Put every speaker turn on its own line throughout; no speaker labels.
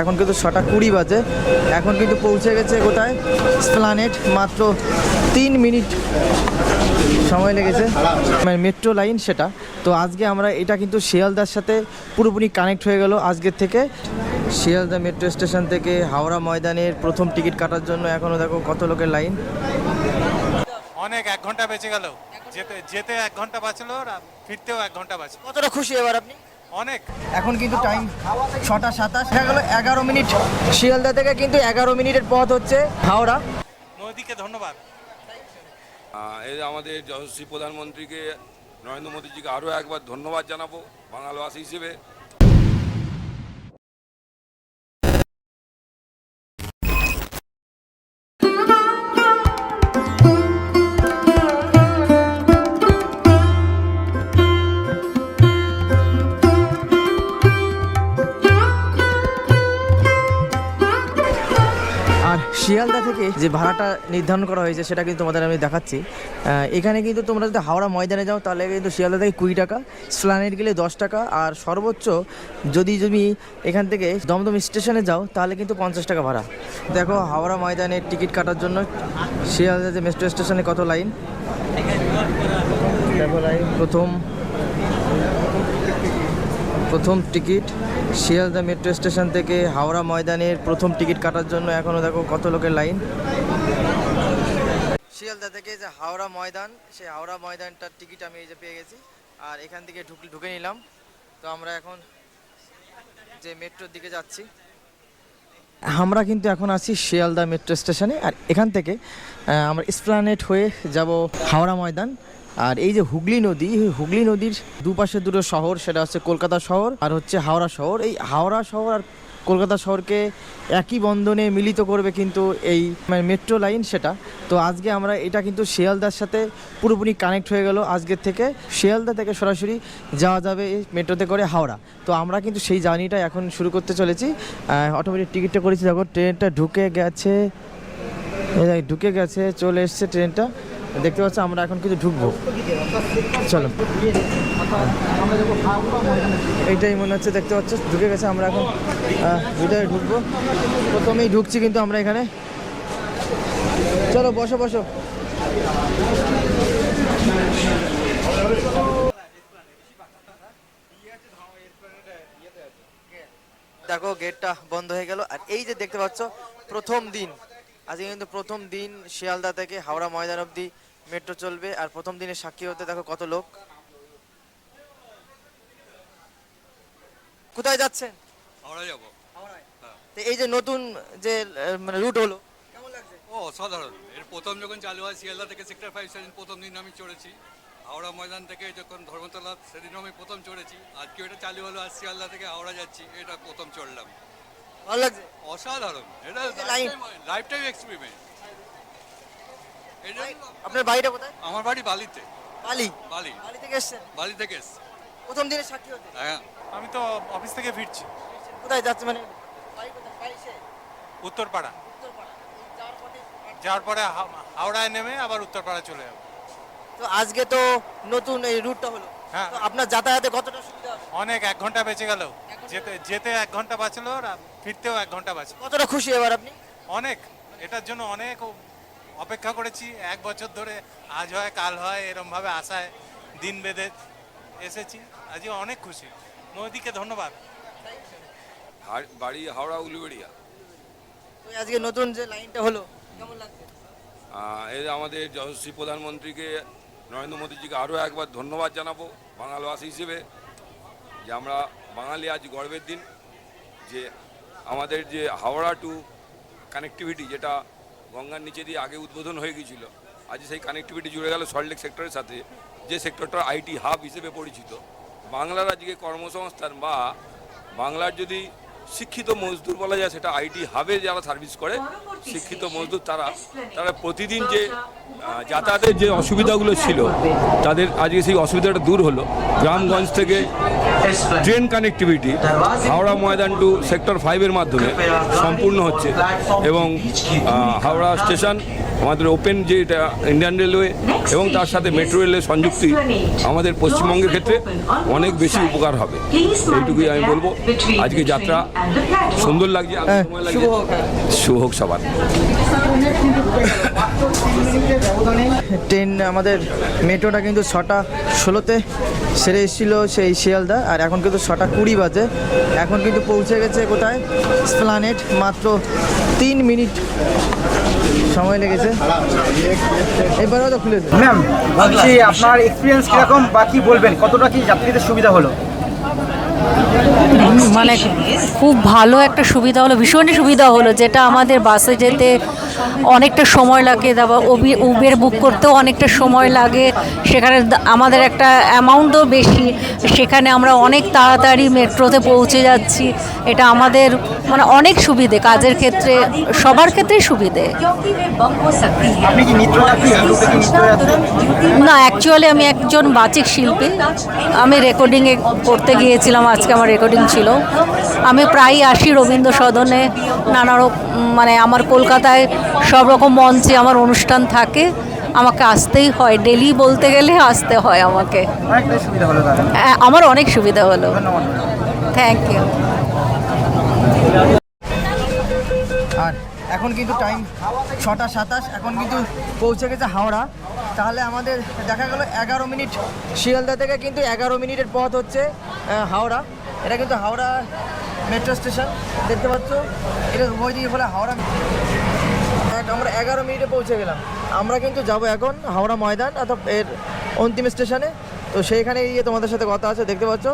এখন কিন্তু ছটা কুড়ি বাজে। এখন কিন্তু পৌঁছে গেছে কোথায়? স্প্লানেট মাত্র তিন মিনিট সময় লেগেছে। মানে মেট্রো লাইন সেটা। তো আজকে আমরা এটা কিন্তু শিয়ালদার সাথে পুরোপুরি কানেক্ট হয়ে গেল আজকের থেকে। শিয়ালদা মেট্রো স্টেশন থেকে হাওড়া ময়দানের প্রথম টিকিট কাটার জন্য এখনও দেখো কত লোকের লাইন
অনেক এক ঘণ্টা বেঁচে গেল। যেতে যেতে এক ঘণ্টা বাঁচলো আর ফিরতেও এক ঘণ্টা বাঁচলো।
কতটা খুশি এবার আপনি?
অনেক।
এখন কিন্তু টাইম ছটা সাতাশ দেখা গেলো এগারো মিনিট। শিয়ালদা থেকে কিন্তু এগারো মিনিটের পথ হচ্ছে হাওড়া।
নদীকে ধন্যবাদ।
এই আমাদের যশস্বী প্রধানমন্ত্রীকে নরেন্দ্র মোদীজিকে আরও একবার ধন্যবাদ জানাব বাঙালবাসী হিসেবে।
আর শিয়ালদা থেকে যে ভাড়াটা নির্ধারণ করা হয়েছে, সেটা কিন্তু তোমাদের আমি দেখাচ্ছি। এখানে কিন্তু তোমরা যদি হাওড়া ময়দানে যাও, তাহলে কিন্তু শিয়ালদা থেকে কুড়ি টাকা স্প্লানেট গেলে দশ টাকা, আর সর্বোচ্চ যদি তুমি এখান থেকে দমদম স্টেশনে যাও, তাহলে কিন্তু পঞ্চাশ টাকা ভাড়া। দেখো, হাওড়া ময়দানে টিকিট কাটার জন্য শিয়ালদা যে মেট্রো স্টেশনে কত লাইন দেখো লাইন প্রথম প্রথম টিকিট। শিয়ালদা মেট্রো স্টেশন থেকে হাওড়া ময়দানের প্রথম টিকিট কাটার জন্য এখনও দেখো কত লোকের লাইন। শিয়ালদা থেকে যে হাওড়া ময়দান, সেই হাওড়া ময়দানটার টিকিট আমি এই যে পেয়ে গেছি। আর এখান থেকে ঢুক ঢুকে নিলাম। তো আমরা এখন যে মেট্রোর দিকে যাচ্ছি আমরা কিন্তু এখন আছি শিয়ালদা মেট্রো স্টেশনে, আর এখান থেকে আমরা স্প্লানেট হয়ে যাব হাওড়া ময়দান। আর এই যে হুগলি নদী, হুগলি নদীর দুপাশে দুটো শহর, সেটা হচ্ছে কলকাতা শহর আর হচ্ছে হাওড়া শহর। এই হাওড়া শহর আর কলকাতা শহরকে একই বন্ধনে মিলিত করবে কিন্তু এই মেট্রো লাইন সেটা। তো আজকে আমরা এটা কিন্তু শিয়ালদার সাথে পুরোপুরি কানেক্ট হয়ে গেল আজকের থেকে। শিয়ালদা থেকে সরাসরি যাওয়া যাবে এই মেট্রোতে করে হাওড়া। তো আমরা কিন্তু সেই জার্নিটা এখন শুরু করতে চলেছি। অটোমেটিক টিকিটটা করেছি। দেখো ট্রেনটা ঢুকে গেছে। ঢুকে গেছে, চলে এসছে ট্রেনটা দেখতে পাচ্ছ, আমরা এখন কিছু ঢুকবো। চলো। এইটাই মনে হচ্ছে, দেখতে পাচ্ছ? ঢুকে গেছে আমরা এখন। ভিতরে ঢুকবো। প্রথমেই ঢুকছি কিন্তু আমরা এখানে। চলো, বসো বসো। দেখো, গেটটা বন্ধ হয়ে গেল। আর এই যে দেখতে পাচ্ছ, প্রথম দিন। আজকে কিন্তু প্রথম দিন শিয়ালদা থেকে হাওড়া ময়দান অব্দি মেট্রো চলবে। আর প্রথম দিনে সাক্ষী হতে দেখো কত লোক। কোথায় যাচ্ছেন?
হাওড়া যাব।
তো এই যে নতুন যে মানে রুট হলো কেমন লাগছে?
ও অসাধারণ। এর প্রথম যখন চালু হয় শিয়ালদা থেকে সেক্টর ফাইভ সেদিন প্রথম দিন আমি চড়েছি। হাওড়া ময়দান থেকে যখন ধর্মতলা সেদিন আমি প্রথম চড়েছি। আজকে এটা চালু হলো আর শিয়ালদা থেকে হাওড়া যাচ্ছি এটা প্রথম চড়লাম।
ভালো লাগছে?
অসাধারণ। এটা লাইফ টাইম এক্সপেরিমেন্ট
আপনার বাড়িটা কোথায়?
আমার বাড়ি বালিতে।
বালি?
বালি।
বালি থেকে এসছেন?
বালি থেকে এসছি।
প্রথম দিনে সাক্ষী হতে?
হ্যাঁ।
আমি তো অফিস থেকে ফিরছি।
কোথায় যাচ্ছে মানে?
উত্তরপাড়া।
যাওয়ার
পরে হাওড়ায় নেমে আবার উত্তরপাড়া চলে যাব।
তো আজকে তো নতুন এই রুটটা হলো।
হ্যাঁ।
আপনার যাতায়াতে কতটা সুবিধা
অনেক এক ঘণ্টা বেঁচে গেল। যেতে যেতে এক ঘণ্টা বাঁচলো আর ফিরতেও এক ঘণ্টা বাঁচলো।
কতটা খুশি এবার আপনি?
অনেক। এটার জন্য অনেক অপেক্ষা করেছি। এক বছর ধরে আজ হয় কাল হয় এরম ভাবে আশায় দিন বেঁধে এসেছি। আজকে অনেক খুশি। মোদিকে ধন্যবাদ।
বাড়ি হাওড়া উলুবেড়িয়া।
তো আজকে নতুন যে লাইনটা হলো কেমন লাগছে?
এই আমাদের যশস্বী প্রধানমন্ত্রীকে নরেন্দ্র মোদীজিকে আরও একবার ধন্যবাদ জানাব বাঙালবাসী হিসেবে যে আমরা বাঙালি আজ গর্বের দিন যে আমাদের যে হাওড়া টু কানেক্টিভিটি যেটা গঙ্গার নিচে দিয়ে আগে উদ্বোধন হয়ে গিয়েছিল আজ সেই কানেক্টিভিটি জুড়ে গেল সল্টলেক সেক্টরের সাথে যে সেক্টরটা আইটি হাব হিসেবে পরিচিত। বাংলার আজকে কর্মসংস্থান বা বাংলার যদি শিক্ষিত মজদুর বলা যায় সেটা আইটি হাবে যারা সার্ভিস করে শিক্ষিত মজদুর তারা তারা প্রতিদিন যে যাতায়াতের যে অসুবিধাগুলো ছিল তাদের আজকে সেই অসুবিধাটা দূর হলো। গ্রামগঞ্জ থেকে train connectivity Howrah Maidan to sector ফাইভের মাধ্যমে সম্পূর্ণ হচ্ছে এবং হাওড়া স্টেশন আমাদের ওপেন যে এটা ইন্ডিয়ান রেলওয়ে এবং তার সাথে মেট্রো রেলের সংযুক্তি আমাদের পশ্চিমবঙ্গের ক্ষেত্রে অনেক বেশি উপকার হবে। এইটুকুই আমি বলব। আজকে যাত্রা সুন্দর লাগছে আর
শুভ হোক, হ্যাঁ।
শুভ হোক সবার।
ট্রেন আমাদের মেট্রোটা কিন্তু ছটা ষোলোতে সেরে এসেছিল সেই শিয়ালদা আর এখন কিন্তু ছটা কুড়ি বাজে। এখন কিন্তু পৌঁছে গেছে কোথায়? স্প্লানেট মাত্র তিন মিনিট সময় লেগেছে। এবারও তো খুলে
ম্যাম বলছি আপনার এক্সপিরিয়েন্স কীরকম বাকি বলবেন? কতটা কি যাত্রীদের সুবিধা হলো?
মানে খুব ভালো একটা সুবিধা হলো ভীষণই সুবিধা হলো যেটা আমাদের বাসে যেতে অনেকটা সময় লাগে তারপর উবি- উবের বুক করতেও অনেকটা সময় লাগে সেখানে আমাদের একটা অ্যামাউন্টও বেশি সেখানে আমরা অনেক তাড়াতাড়ি মেট্রোতে পৌঁছে যাচ্ছি এটা আমাদের মানে অনেক সুবিধে কাজের ক্ষেত্রে সবার ক্ষেত্রেই সুবিধে। না অ্যাকচুয়ালি আমি একজন বাচিক শিল্পী। আমি রেকর্ডিংয়ে করতে গিয়েছিলাম আজকে আমার রেকর্ডিং ছিল। আমি প্রায়ই আসি রবীন্দ্র সদনে নানা মানে আমার কলকাতায় সব রকম মঞ্চে আমার অনুষ্ঠান থাকে। আমাকে আসতেই হয় ডেলি বলতে গেলে আসতে হয় আমাকে।
সুবিধা হলো
হ্যাঁ, আমার অনেক সুবিধা হলো। থ্যাংক ইউ
আর এখন কিন্তু টাইম ছটা সাতাশ এখন কিন্তু পৌঁছে গেছে হাওড়া। তাহলে আমাদের দেখা গেল এগারো মিনিট শিয়ালদা থেকে কিন্তু এগারো মিনিটের পথ হচ্ছে। হাওড়া। এটা কিন্তু হাওড়া মেট্রো স্টেশন দেখতে পাচ্ছ? এটা উভয় দিকে ফলে হাওড়া আমরা এগারো মিনিটে পৌঁছে গেলাম। আমরা কিন্তু যাব এখন হাওড়া ময়দান অর্থাৎ এর অন্তিম স্টেশনে তো সেইখানে গিয়ে তোমাদের সাথে কথা আছে। দেখতে পাচ্ছ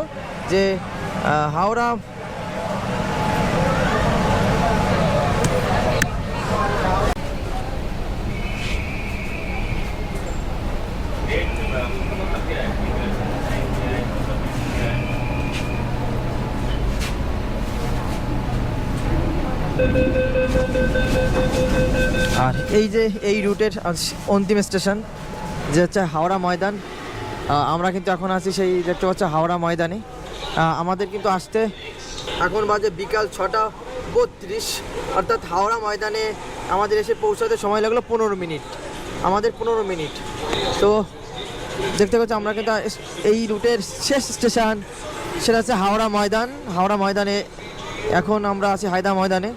যে হাওড়া আর এই যে এই রুটের অন্তিম স্টেশন, যে হচ্ছে হাওড়া ময়দান আমরা কিন্তু এখন আছি সেই দেখতে পাচ্ছ হাওড়া ময়দানে। আমাদের কিন্তু আসতে এখন বাজে বিকাল ছটা বত্রিশ, অর্থাৎ হাওড়া ময়দানে আমাদের এসে পৌঁছাতে সময় লাগল পনেরো মিনিট। আমাদের পনেরো মিনিট। তো দেখতে পাচ্ছি আমরা কিন্তু এই রুটের শেষ স্টেশন, সেটা হচ্ছে হাওড়া ময়দান। হাওড়া ময়দানে এখন আমরা আছি হায়দা ময়দানে।